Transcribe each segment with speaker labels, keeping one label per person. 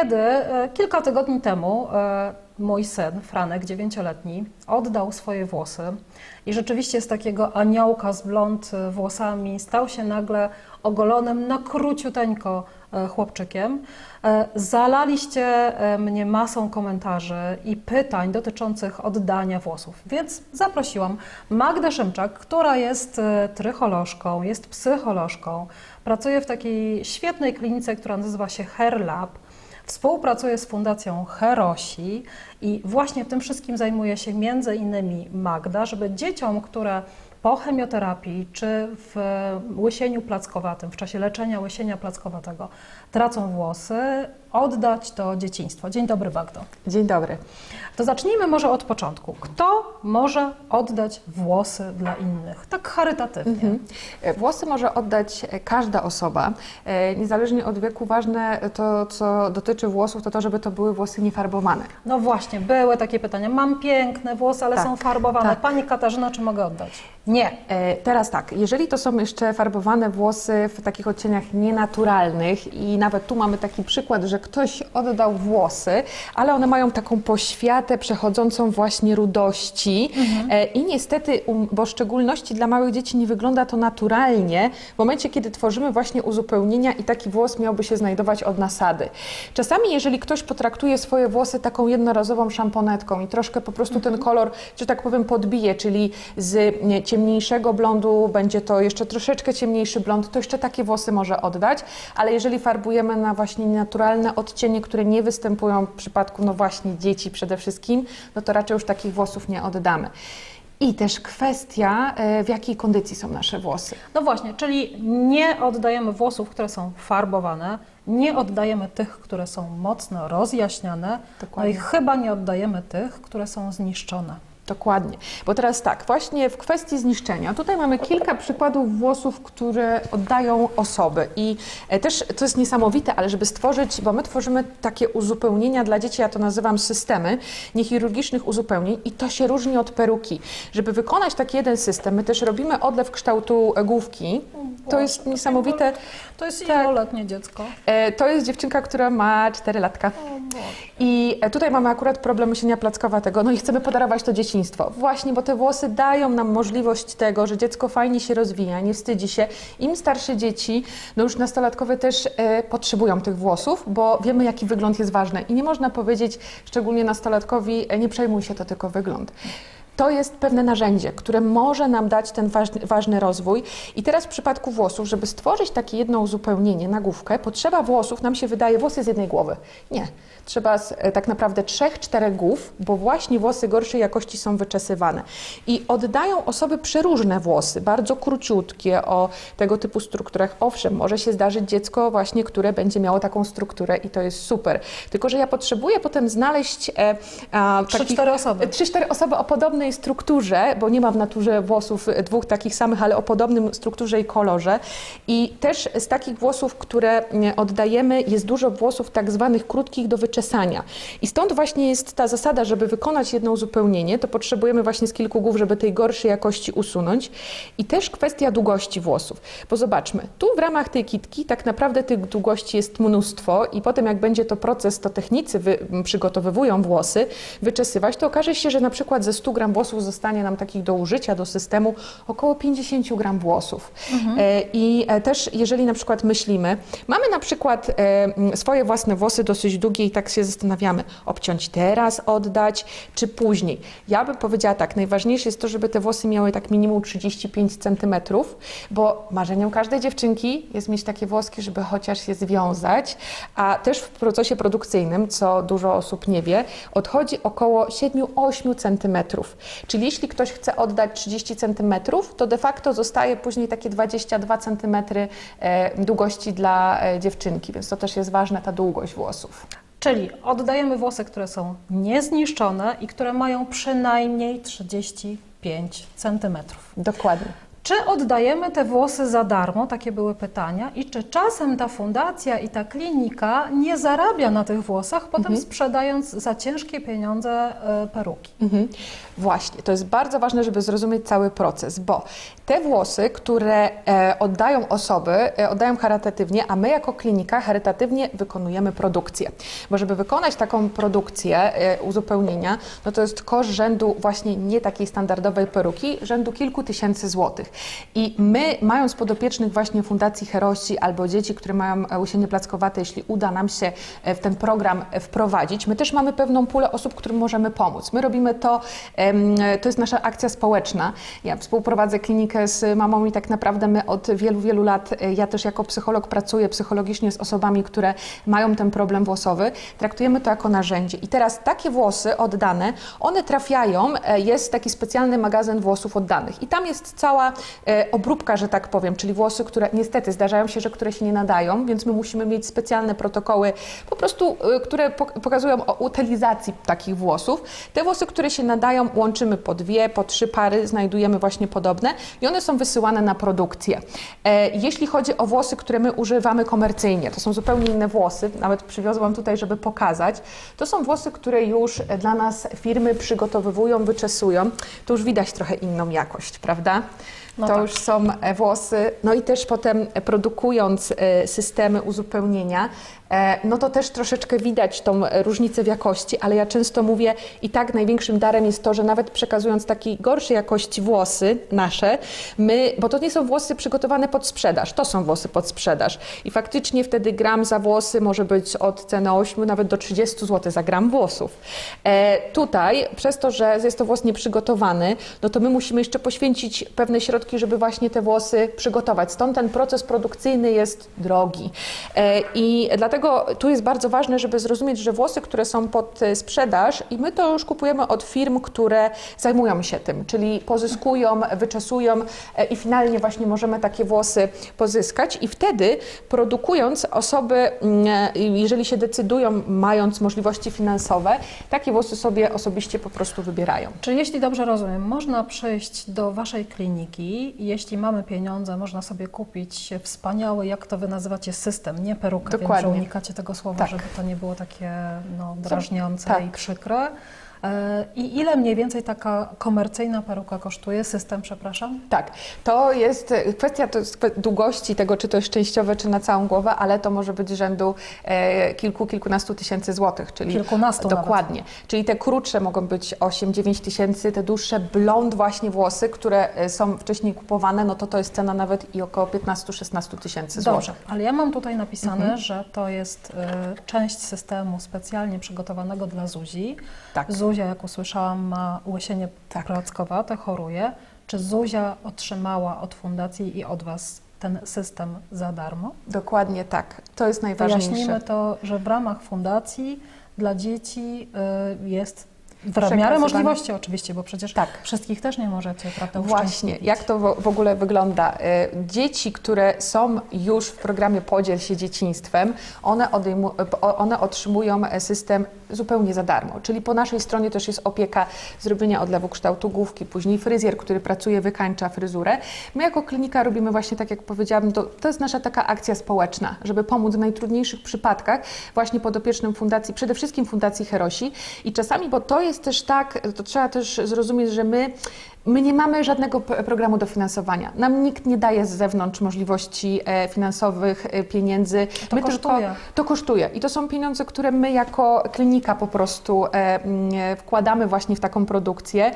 Speaker 1: kiedy e, kilka tygodni temu e, mój syn, Franek, dziewięcioletni, oddał swoje włosy i rzeczywiście z takiego aniołka z blond e, włosami stał się nagle ogolonym na króciuteńko chłopczykiem. Zalaliście mnie masą komentarzy i pytań dotyczących oddania włosów, więc zaprosiłam Magdę Szymczak, która jest trycholożką, jest psycholożką, pracuje w takiej świetnej klinice, która nazywa się Hair Lab. Współpracuje z Fundacją Herosi i właśnie tym wszystkim zajmuje się między innymi Magda, żeby dzieciom, które po chemioterapii czy w łysieniu plackowatym, w czasie leczenia łysienia plackowatego tracą włosy, oddać to dzieciństwo. Dzień dobry Magdo.
Speaker 2: Dzień dobry.
Speaker 1: To zacznijmy może od początku. Kto może oddać włosy dla innych? Tak charytatywnie.
Speaker 2: E, Włosy może oddać e, każda osoba. E, Niezależnie od wieku, ważne to, co dotyczy włosów, to to, żeby to były włosy niefarbowane.
Speaker 1: No właśnie, były takie pytania. Mam piękne włosy, ale
Speaker 2: Tak,
Speaker 1: są farbowane.
Speaker 2: tak.
Speaker 1: Pani Katarzyna, czy mogę oddać? Nie.
Speaker 2: Teraz tak, jeżeli to są jeszcze farbowane włosy w takich odcieniach nienaturalnych i nawet tu mamy taki przykład, że ktoś oddał włosy, ale one mają taką poświatę przechodzącą właśnie rudości. E, i niestety, bo w szczególności dla małych dzieci nie wygląda to naturalnie w momencie, kiedy tworzymy właśnie uzupełnienia i taki włos miałby się znajdować od nasady. Czasami, jeżeli ktoś potraktuje swoje włosy taką jednorazową szamponetką i troszkę po prostu ten kolor, że tak powiem, podbije, czyli z nie, ciemniejszego blondu będzie to jeszcze troszeczkę ciemniejszy blond, to jeszcze takie włosy może oddać, ale jeżeli farbujemy na właśnie naturalne odcienie, które nie występują w przypadku, no właśnie dzieci przede wszystkim, no to raczej już takich włosów nie oddamy. I też kwestia, e, w jakiej kondycji są nasze włosy.
Speaker 1: No właśnie, czyli nie oddajemy włosów, które są farbowane, nie oddajemy tych, które są mocno rozjaśniane,
Speaker 2: Dokładnie.
Speaker 1: no i chyba nie oddajemy tych, które są zniszczone.
Speaker 2: Dokładnie. Bo teraz tak, właśnie w kwestii zniszczenia, tutaj mamy kilka przykładów włosów, które oddają osoby. I e, też to jest niesamowite, ale żeby stworzyć, bo my tworzymy takie uzupełnienia dla dzieci, ja to nazywam systemy niechirurgicznych uzupełnień i to się różni od peruki. Żeby wykonać taki jeden system, my też robimy odlew kształtu główki. To jest niesamowite.
Speaker 1: To jest
Speaker 2: Tak.
Speaker 1: iloletnie dziecko.
Speaker 2: E, To jest dziewczynka, która ma 4 latka. I e, tutaj mamy akurat problem myślenia plackowatego, no i chcemy podarować to dzieciństwo. Właśnie, bo te włosy dają nam możliwość tego, że dziecko fajnie się rozwija, nie wstydzi się. Im starsze dzieci, no już nastolatkowe też e, potrzebują tych włosów, bo wiemy, jaki wygląd jest ważny. I nie można powiedzieć, szczególnie nastolatkowi, e, nie przejmuj się, to tylko wygląd. To jest pewne narzędzie, które może nam dać ten ważny, ważny rozwój. I teraz w przypadku włosów, żeby stworzyć takie jedno uzupełnienie na główkę, potrzeba włosów, nam się wydaje, włosy z jednej głowy. Nie. Trzeba z, e, tak naprawdę trzech, czterech głów, bo właśnie włosy gorszej jakości są wyczesywane. I oddają osoby przeróżne włosy, bardzo króciutkie, o tego typu strukturach. Owszem, może się zdarzyć dziecko właśnie, które będzie miało taką strukturę i to jest super. Tylko, że ja potrzebuję potem znaleźć e, a,
Speaker 1: Trzy, cztery osoby.
Speaker 2: Trzy, cztery osoby o podobnej strukturze, bo nie ma w naturze włosów e, dwóch takich samych, ale o podobnym strukturze i kolorze. I też z takich włosów, które e, oddajemy, jest dużo włosów tak zwanych krótkich do wyczesania. I stąd właśnie jest ta zasada, żeby wykonać jedno uzupełnienie, to potrzebujemy właśnie z kilku głów, żeby tej gorszej jakości usunąć. I też kwestia długości włosów. Bo zobaczmy, tu w ramach tej kitki tak naprawdę tych długości jest mnóstwo i potem jak będzie to proces, to technicy przygotowywują włosy, wyczesywać, to okaże się, że na przykład ze 100 gram włosów zostanie nam takich do użycia, do systemu około 50 gram włosów. E, I e, też jeżeli na przykład myślimy, mamy na przykład e, swoje własne włosy dosyć długie i tak się zastanawiamy, obciąć teraz, oddać, czy później. Ja bym powiedziała tak, najważniejsze jest to, żeby te włosy miały tak minimum 35 cm, bo marzeniem każdej dziewczynki jest mieć takie włoski, żeby chociaż je związać, a też w procesie produkcyjnym, co dużo osób nie wie, odchodzi około 7-8 cm. Czyli jeśli ktoś chce oddać 30 cm, to de facto zostaje później takie 22 cm e, długości dla e, dziewczynki, więc to też jest ważna ta długość włosów.
Speaker 1: Czyli oddajemy włosy, które są niezniszczone i które mają przynajmniej 35 centymetrów.
Speaker 2: Dokładnie.
Speaker 1: Czy oddajemy te włosy za darmo? Takie były pytania. I czy czasem ta fundacja i ta klinika nie zarabia na tych włosach, potem sprzedając za ciężkie pieniądze e, peruki?
Speaker 2: Mhm. Właśnie, to jest bardzo ważne, żeby zrozumieć cały proces, bo te włosy, które e, oddają osoby, e, oddają charytatywnie, a my jako klinika charytatywnie wykonujemy produkcję. Bo żeby wykonać taką produkcję e, uzupełnienia, no to jest koszt rzędu właśnie nie takiej standardowej peruki, rzędu kilku tysięcy złotych. I my, mając podopiecznych właśnie Fundacji Herosi albo dzieci, które mają łysienie plackowate, jeśli uda nam się w ten program wprowadzić, my też mamy pewną pulę osób, którym możemy pomóc. My robimy to, to jest nasza akcja społeczna. Ja współprowadzę klinikę z mamą i tak naprawdę my od wielu, wielu lat, e, ja też jako psycholog pracuję psychologicznie z osobami, które mają ten problem włosowy. Traktujemy to jako narzędzie. I teraz takie włosy oddane, one trafiają, e, jest taki specjalny magazyn włosów oddanych. I tam jest cała e, obróbka, że tak powiem, czyli włosy, które niestety zdarzają się, że które się nie nadają, więc my musimy mieć specjalne protokoły, po prostu, które pok- pokazują o utylizacji takich włosów. Te włosy, które się nadają, łączymy po dwie, po trzy pary, znajdujemy właśnie podobne i one są wysyłane na produkcję. E, Jeśli chodzi o włosy, które my używamy komercyjnie, to są zupełnie inne włosy, nawet przywiozłam tutaj, żeby pokazać. To są włosy, które już dla nas firmy przygotowywują, wyczesują. To już widać trochę inną jakość, prawda?
Speaker 1: No
Speaker 2: to
Speaker 1: tak.
Speaker 2: już są e, włosy, no i też potem e, produkując systemy uzupełnienia, no to też troszeczkę widać tą e, różnicę w jakości, ale ja często mówię i tak największym darem jest to, że nawet przekazując takiej gorszej jakości włosy nasze, my, bo to nie są włosy przygotowane pod sprzedaż, to są włosy pod sprzedaż i faktycznie wtedy gram za włosy może być od ceny 8 nawet do 30 zł za gram włosów. E, tutaj, przez to, że jest to włos nieprzygotowany, no to my musimy jeszcze poświęcić pewne środki, żeby właśnie te włosy przygotować. Stąd ten proces produkcyjny jest drogi. E, I dlatego tu jest bardzo ważne, żeby zrozumieć, że włosy, które są pod e, sprzedaż i my to już kupujemy od firm, które zajmują się tym, czyli pozyskują, wyczesują e, i finalnie właśnie możemy takie włosy pozyskać i wtedy produkując osoby, mm, e, jeżeli się decydują, mając możliwości finansowe, takie włosy sobie osobiście po prostu wybierają.
Speaker 1: Czy jeśli dobrze rozumiem, można przyjść do Waszej kliniki i jeśli mamy pieniądze, można sobie kupić wspaniały, jak to Wy nazywacie, system, nie perukę,
Speaker 2: Dokładnie.
Speaker 1: Unikacie tego słowa,
Speaker 2: Tak.
Speaker 1: żeby to nie było takie no, drażniące
Speaker 2: tak.
Speaker 1: i przykre. E, I ile mniej więcej taka komercyjna peruka kosztuje? System, przepraszam?
Speaker 2: Tak, to jest e, kwestia to jest długości tego, czy to jest częściowe, czy na całą głowę, ale to może być rzędu e, kilku, kilkunastu tysięcy złotych, czyli
Speaker 1: Kilkunastu nawet.
Speaker 2: dokładnie. Czyli te krótsze mogą być 8-9 tysięcy, te dłuższe blond właśnie włosy, które są wcześniej kupowane, no to to jest cena nawet i około 15-16 tysięcy złotych.
Speaker 1: Dobrze, ale ja mam tutaj napisane,
Speaker 2: Mhm.
Speaker 1: że to jest e, część systemu specjalnie przygotowanego dla Zuzi.
Speaker 2: Tak.
Speaker 1: Zuzia, jak usłyszałam, ma łysienie
Speaker 2: Tak.
Speaker 1: plackowate, choruje. Czy Zuzia otrzymała od fundacji i od Was ten system za darmo?
Speaker 2: Dokładnie tak. To jest najważniejsze.
Speaker 1: Wyjaśnimy to, że w ramach fundacji dla dzieci y, jest w miarę możliwości oczywiście, bo przecież
Speaker 2: Tak.
Speaker 1: wszystkich też nie możecie, prawda,
Speaker 2: Właśnie, jak to w- ogóle wygląda? Y, Dzieci, które są już w programie Podziel się dzieciństwem, one, o- one otrzymują e, system zupełnie za darmo. Czyli po naszej stronie też jest opieka zrobienia odlewu kształtu główki, później fryzjer, który pracuje, wykańcza fryzurę. My jako klinika robimy właśnie tak, jak powiedziałam, to, to jest nasza taka akcja społeczna, żeby pomóc w najtrudniejszych przypadkach właśnie podopiecznym fundacji, przede wszystkim Fundacji Herosi. I czasami, bo to jest też tak, to trzeba też zrozumieć, że my My nie mamy żadnego programu dofinansowania. Nam nikt nie daje z zewnątrz możliwości e, finansowych, e, pieniędzy.
Speaker 1: To
Speaker 2: my
Speaker 1: kosztuje.
Speaker 2: Tylko, to kosztuje. I to są pieniądze, które my jako klinika po prostu e, wkładamy właśnie w taką produkcję.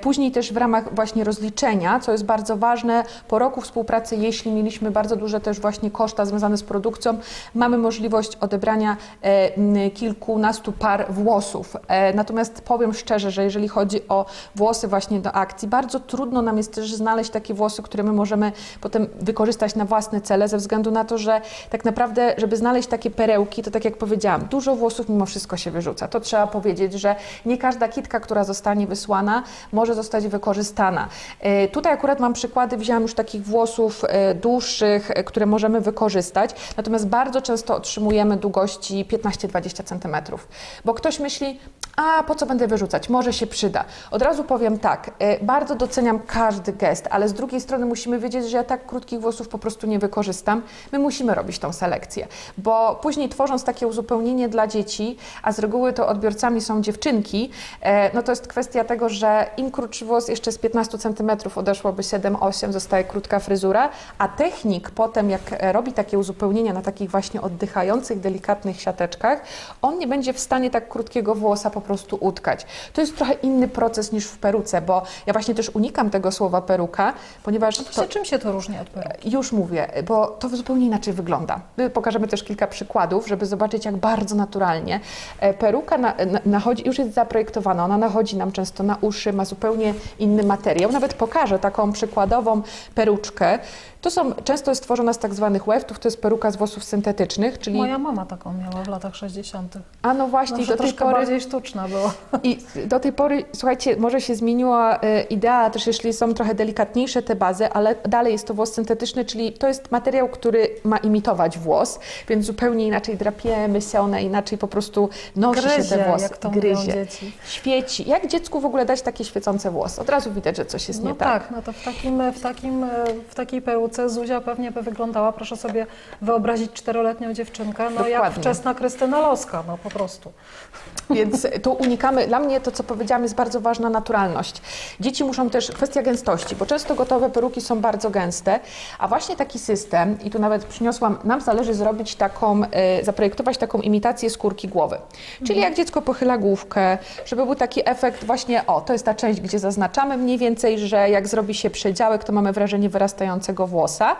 Speaker 2: Później też w ramach właśnie rozliczenia, co jest bardzo ważne, po roku współpracy, jeśli mieliśmy bardzo duże też właśnie koszta związane z produkcją, mamy możliwość odebrania kilkunastu par włosów. Natomiast powiem szczerze, że jeżeli chodzi o włosy właśnie do akcji, bardzo trudno nam jest też znaleźć takie włosy, które my możemy potem wykorzystać na własne cele, ze względu na to, że tak naprawdę, żeby znaleźć takie perełki, to tak jak powiedziałam, dużo włosów mimo wszystko się wyrzuca. To trzeba powiedzieć, że nie każda kitka, która zostanie wysłana, może zostać wykorzystana. E, Tutaj akurat mam przykłady, wzięłam już takich włosów e, dłuższych, e, które możemy wykorzystać, natomiast bardzo często otrzymujemy długości 15-20 cm, bo ktoś myśli, a po co będę wyrzucać, może się przyda. Od razu powiem tak, bardzo doceniam każdy gest, ale z drugiej strony musimy wiedzieć, że ja tak krótkich włosów po prostu nie wykorzystam. My musimy robić tą selekcję, bo później tworząc takie uzupełnienie dla dzieci, a z reguły to odbiorcami są dziewczynki, e, no to jest kwestia tego, że im krótszy włos, jeszcze z 15 cm odeszłoby 7-8, zostaje krótka fryzura, a technik potem, jak e, robi takie uzupełnienia na takich właśnie oddychających, delikatnych siateczkach, on nie będzie w stanie tak krótkiego włosa po prostu utkać. To jest trochę inny proces niż w peruce, bo ja właśnie też unikam tego słowa peruka, ponieważ to,
Speaker 1: Właśnie czym się to różni od peruki?
Speaker 2: już mówię, bo to zupełnie inaczej wygląda. My pokażemy też kilka przykładów, żeby zobaczyć, jak bardzo naturalnie e, peruka na, na, nachodzi, już jest zaprojektowana, ona nachodzi nam często na uszy, ma zupełnie inny materiał. Nawet pokażę taką przykładową peruczkę. To są, często jest tworzona z tak zwanych weftów, to jest peruka z włosów syntetycznych, czyli...
Speaker 1: Moja mama taką miała w latach 60.
Speaker 2: A no właśnie,
Speaker 1: Może
Speaker 2: do tej pory...
Speaker 1: bardziej sztuczna była.
Speaker 2: I do tej pory, słuchajcie, może się zmieniła e, idea, też jeśli są trochę delikatniejsze te bazy, ale dalej jest to włos syntetyczny, czyli to jest materiał, który ma imitować włos, więc zupełnie inaczej drapiemy się one, inaczej po prostu nosi się
Speaker 1: Gryzie,
Speaker 2: te włosy.
Speaker 1: jak to
Speaker 2: Gryzie,
Speaker 1: dzieci.
Speaker 2: świeci. Jak dziecku w ogóle dać takie świecące włosy? Od razu widać, że coś jest
Speaker 1: No
Speaker 2: nie tak.
Speaker 1: tak, no to w, takim, w, takim, w takiej peruce Zuzia pewnie by wyglądała, proszę sobie wyobrazić czteroletnią dziewczynkę, no jak
Speaker 2: Dokładnie.
Speaker 1: wczesna Krystyna Loska, no po prostu.
Speaker 2: Więc tu unikamy, dla mnie to, co powiedziałam, jest bardzo ważna naturalność. Dzieci muszą też, kwestia gęstości, bo często gotowe peruki są bardzo gęste, a właśnie taki system, i tu nawet przyniosłam, nam zależy zrobić taką, e, zaprojektować taką imitację skórki głowy. Czyli jak dziecko pochyla główkę, żeby był taki efekt właśnie, o, to jest ta część, gdzie zaznaczamy mniej więcej, że jak zrobi się przedziałek, to mamy wrażenie wyrastającego włosa.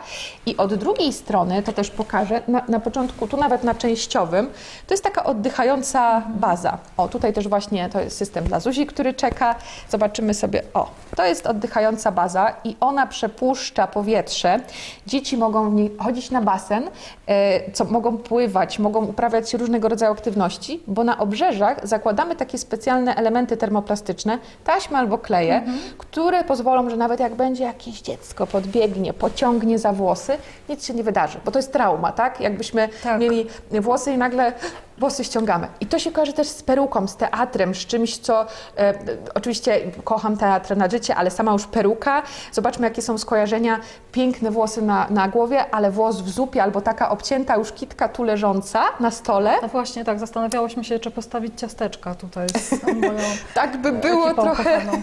Speaker 2: I od drugiej strony, to też pokażę, na, na początku, tu nawet na częściowym, to jest taka oddychająca baza. O, tutaj też właśnie to jest system dla Zuzi, który czeka. Zobaczymy sobie, o, to jest oddychająca baza i ona przepuszcza powietrze. Dzieci mogą w niej chodzić na basen, e, co mogą pływać, mogą uprawiać różnego rodzaju aktywności, bo na obrzeżach zakładamy takie specjalne elementy termoplastyczne, taśmy albo kleje, które pozwolą, że nawet jak będzie jakieś dziecko podbiegnie, pociągnie za włosy, nic się nie wydarzy, bo to jest trauma, tak? Jakbyśmy
Speaker 1: Tak.
Speaker 2: mieli włosy i nagle włosy ściągamy. I to się kojarzy też z peruką, z teatrem, z czymś, co e, oczywiście kocham teatr na życie, ale sama już peruka. Zobaczmy, jakie są skojarzenia. Piękne włosy na, na głowie, ale włos w zupie albo taka obcięta już kitka tu leżąca na stole.
Speaker 1: No właśnie tak, zastanawiałyśmy się, czy postawić ciasteczka tutaj z moją
Speaker 2: Tak by było trochę.
Speaker 1: kochaną.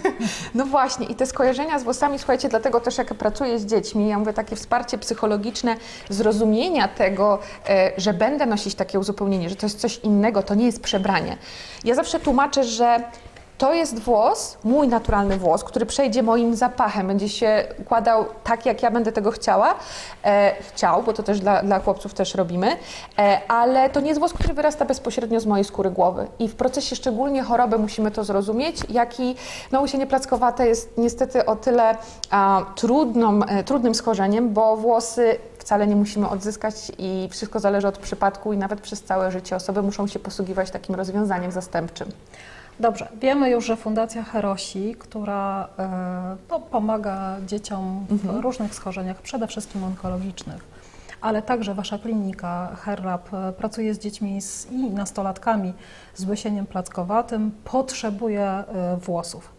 Speaker 2: No właśnie, i te skojarzenia z włosami, słuchajcie, dlatego też jak pracuję z dziećmi, ja mówię takie wsparcie psychologiczne, zrozumienia tego, e, że będę nosić takie uzupełnienie, że to jest coś innego, to nie jest przebranie. Ja zawsze tłumaczę, że to jest włos, mój naturalny włos, który przejdzie moim zapachem, będzie się układał tak, jak ja będę tego chciała, e, chciał, bo to też dla, dla chłopców też robimy, e, ale to nie jest włos, który wyrasta bezpośrednio z mojej skóry głowy. I w procesie szczególnie choroby musimy to zrozumieć, jak i no, łysienie plackowate jest niestety o tyle a, trudną, e, trudnym schorzeniem, bo włosy wcale nie musimy odzyskać i wszystko zależy od przypadku i nawet przez całe życie osoby muszą się posługiwać takim rozwiązaniem zastępczym.
Speaker 1: Dobrze, wiemy już, że Fundacja Herosi, która e, no, pomaga dzieciom w różnych schorzeniach, przede wszystkim onkologicznych, ale także Wasza klinika HerLab e, pracuje z dziećmi z, i nastolatkami z łysieniem plackowatym, potrzebuje e, włosów.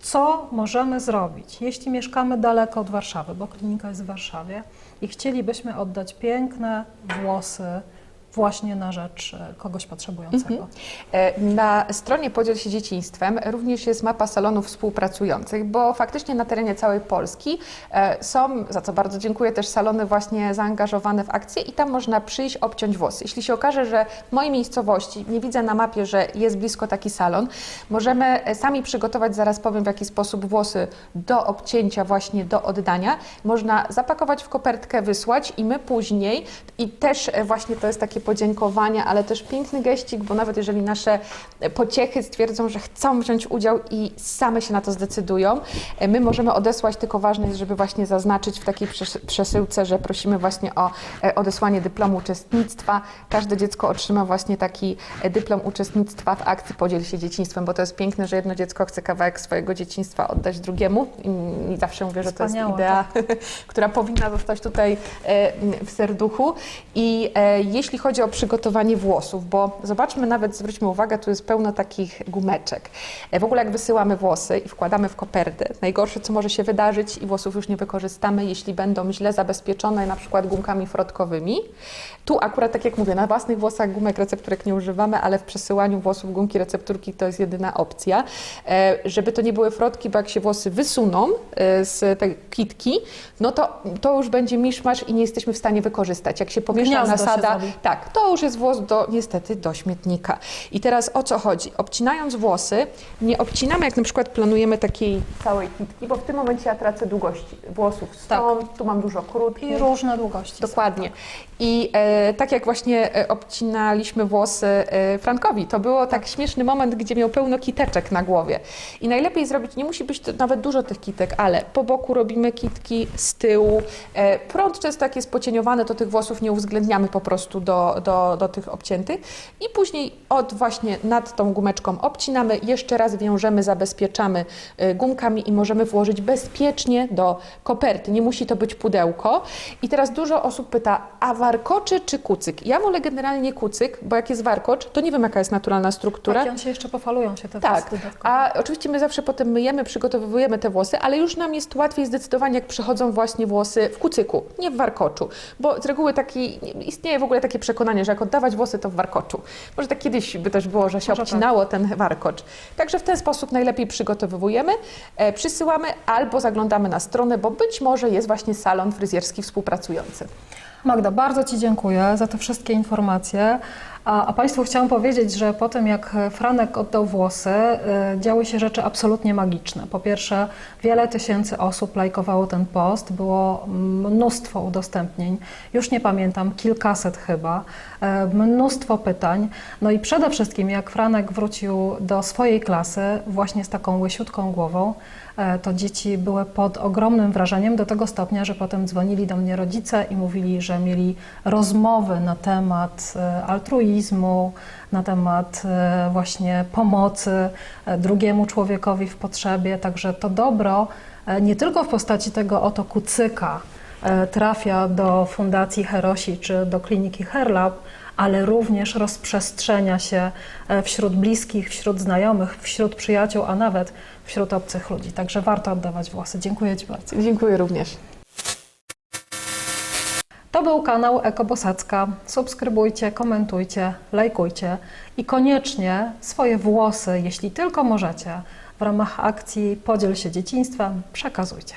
Speaker 1: Co możemy zrobić, jeśli mieszkamy daleko od Warszawy, bo klinika jest w Warszawie i chcielibyśmy oddać piękne włosy właśnie na rzecz e, kogoś potrzebującego?
Speaker 2: E, Na stronie Podziel się dzieciństwem również jest mapa salonów współpracujących, bo faktycznie na terenie całej Polski e, są, za co bardzo dziękuję, też salony właśnie zaangażowane w akcję i tam można przyjść, obciąć włosy. Jeśli się okaże, że w mojej miejscowości nie widzę na mapie, że jest blisko taki salon, możemy sami przygotować, zaraz powiem w jaki sposób włosy do obcięcia, właśnie do oddania. Można zapakować w kopertkę, wysłać i my później, i też właśnie to jest takie podziękowanie, ale też piękny geścik, bo nawet jeżeli nasze pociechy stwierdzą, że chcą wziąć udział i same się na to zdecydują, e, my możemy odesłać, tylko ważne jest, żeby właśnie zaznaczyć w takiej przes- przesyłce, że prosimy właśnie o e, odesłanie dyplomu uczestnictwa. Każde dziecko otrzyma właśnie taki e, dyplom uczestnictwa w akcji Podziel się dzieciństwem, bo to jest piękne, że jedno dziecko chce kawałek swojego dzieciństwa oddać drugiemu i, zawsze mówię, że to jest idea, która powinna zostać tutaj w serduchu. I jeśli chodzi chodzi o przygotowanie włosów, bo zobaczmy nawet, zwróćmy uwagę, tu jest pełno takich gumeczek. E, W ogóle jak wysyłamy włosy i wkładamy w kopertę, najgorsze co może się wydarzyć i włosów już nie wykorzystamy, jeśli będą źle zabezpieczone na przykład gumkami frotkowymi. Tu akurat tak jak mówię, na własnych włosach gumek recepturek nie używamy, ale w przesyłaniu włosów gumki recepturki to jest jedyna opcja. E, żeby to nie były frotki, bo jak się włosy wysuną e, z tej kitki, no to, to już będzie miszmasz i nie jesteśmy w stanie wykorzystać. Jak się pomiesza
Speaker 1: Gniazdo się
Speaker 2: nasada,
Speaker 1: zrobi.
Speaker 2: tak, to już jest włos do, niestety do śmietnika. I teraz o co chodzi? Obcinając włosy, nie obcinamy jak na przykład planujemy takiej całej kitki, bo w tym momencie ja tracę długości włosów stąd, tu mam dużo krótkich.
Speaker 1: I różne długości.
Speaker 2: Dokładnie. I e, tak jak właśnie e, obcinaliśmy włosy e, Frankowi, to było tak śmieszny moment, gdzie miał pełno kiteczek na głowie. I najlepiej zrobić, nie musi być to nawet dużo tych kitek, ale po boku robimy kitki, z tyłu. E, prąd często jak jest pocieniowany, to tych włosów nie uwzględniamy po prostu do, do, do tych obciętych. I później od właśnie nad tą gumeczką obcinamy, jeszcze raz wiążemy, zabezpieczamy e, gumkami i możemy włożyć bezpiecznie do koperty. Nie musi to być pudełko. I teraz dużo osób pyta, a warkoczy czy kucyk? Ja wolę generalnie kucyk, bo jak jest warkocz, to nie wiem jaka jest naturalna struktura.
Speaker 1: Tak, i on się jeszcze pofalują się te
Speaker 2: Tak,
Speaker 1: włosy dodatkowo.
Speaker 2: a oczywiście my zawsze potem myjemy, przygotowujemy te włosy, ale już nam jest łatwiej zdecydowanie, jak przychodzą właśnie włosy w kucyku, nie w warkoczu. Bo z reguły taki, istnieje w ogóle takie przekonanie, że jak oddawać włosy, to w warkoczu. Może tak kiedyś by też było, że się
Speaker 1: Może tak.
Speaker 2: obcinało ten warkocz. Także w ten sposób najlepiej przygotowujemy, e, przysyłamy albo zaglądamy na stronę, bo być może jest właśnie salon fryzjerski współpracujący.
Speaker 1: Magda, bardzo Ci dziękuję za te wszystkie informacje. A, a Państwu chciałam powiedzieć, że po tym jak Franek oddał włosy, y, działy się rzeczy absolutnie magiczne. Po pierwsze, wiele tysięcy osób lajkowało ten post, było mnóstwo udostępnień, już nie pamiętam, kilkaset chyba, e, mnóstwo pytań. No i przede wszystkim, jak Franek wrócił do swojej klasy, właśnie z taką łysiutką głową, e, to dzieci były pod ogromnym wrażeniem do tego stopnia, że potem dzwonili do mnie rodzice i mówili, że mieli rozmowy na temat altruizmu, na temat e, właśnie pomocy e, drugiemu człowiekowi w potrzebie. Także to dobro e, nie tylko w postaci tego oto kucyka trafia do Fundacji Herosi czy do kliniki Herlab, ale również rozprzestrzenia się wśród bliskich, wśród znajomych, wśród przyjaciół, a nawet wśród obcych ludzi. Także warto oddawać włosy. Dziękuję Ci bardzo.
Speaker 2: Dziękuję również.
Speaker 1: To był kanał Ekobosacka. Subskrybujcie, komentujcie, lajkujcie i koniecznie swoje włosy, jeśli tylko możecie, w ramach akcji Podziel się dzieciństwem, przekazujcie.